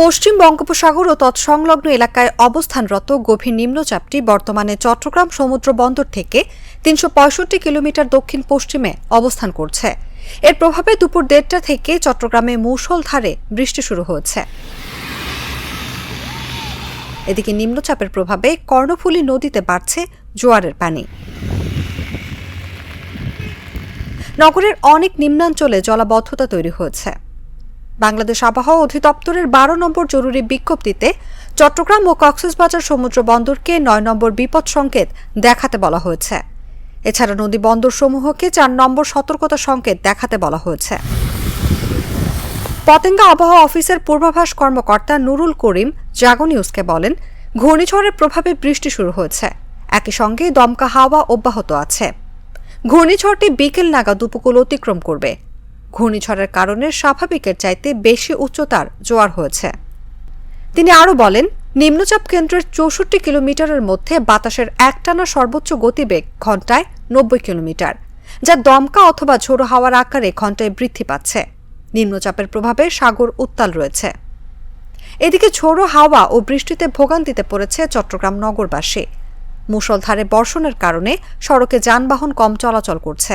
পশ্চিম বঙ্গোপসাগর ও তৎসংলগ্ন এলাকায় অবস্থানরত গভীর নিম্নচাপটি বর্তমানে চট্টগ্রাম সমুদ্র বন্দর থেকে তিনশো পঁয়ষট্টি কিলোমিটার দক্ষিণ পশ্চিমে অবস্থান করছে। এর প্রভাবে দুপুর দেড়টা থেকে চট্টগ্রামে মুষলধারে বৃষ্টি শুরু হয়েছে। এদিকে নিম্নচাপের প্রভাবে কর্ণফুলী নদীতে বাড়ছে জোয়ারের পানি। নগরের অনেক নিম্নাঞ্চলে জলাবদ্ধতা তৈরি হয়েছে। বাংলাদেশ আবহাওয়া অধিদপ্তরের বারো নম্বর জরুরি বিজ্ঞপ্তিতে চট্টগ্রাম ও কক্সবাজার সমুদ্র বন্দরকে নয় নম্বর বিপদ সংকেত দেখাতে বলা হয়েছে। এছাড়া নদী বন্দর সমূহকে চার নম্বর সতর্কতা সংকেত দেখাতে বলা হয়েছে। পতেঙ্গা আবহাওয়া অফিসের পূর্বাভাস কর্মকর্তা নুরুল করিম জাগো নিউজকে বলেন ঘূর্ণিঝড়ের প্রভাবে বৃষ্টি শুরু হয়েছে। একই সঙ্গে দমকা হাওয়া অব্যাহত আছে। ঘূর্ণিঝড়টি বিকেল নাগাদ উপকূল অতিক্রম করবে। ঘূর্ণিঝড়ের কারণে স্বাভাবিকের চাইতে বেশি উচ্চতার জোয়ার হয়েছে। তিনি আরও বলেন, নিম্নচাপ কেন্দ্রের চৌষট্টি কিলোমিটারের মধ্যে বাতাসের একটানা সর্বোচ্চ গতিবেগ ঘন্টায় নব্বই কিলোমিটার, যা দমকা অথবা ঝোড়ো হাওয়ার আকারে ঘন্টায় বৃদ্ধি পাচ্ছে। নিম্নচাপের প্রভাবে সাগর উত্তাল রয়েছে। এদিকে ঝোড়ো হাওয়া ও বৃষ্টিতে ভোগান্তিতে পড়েছে চট্টগ্রাম নগরবাসী। মুষলধারে বর্ষণের কারণে সড়কে যানবাহন কম চলাচল করছে।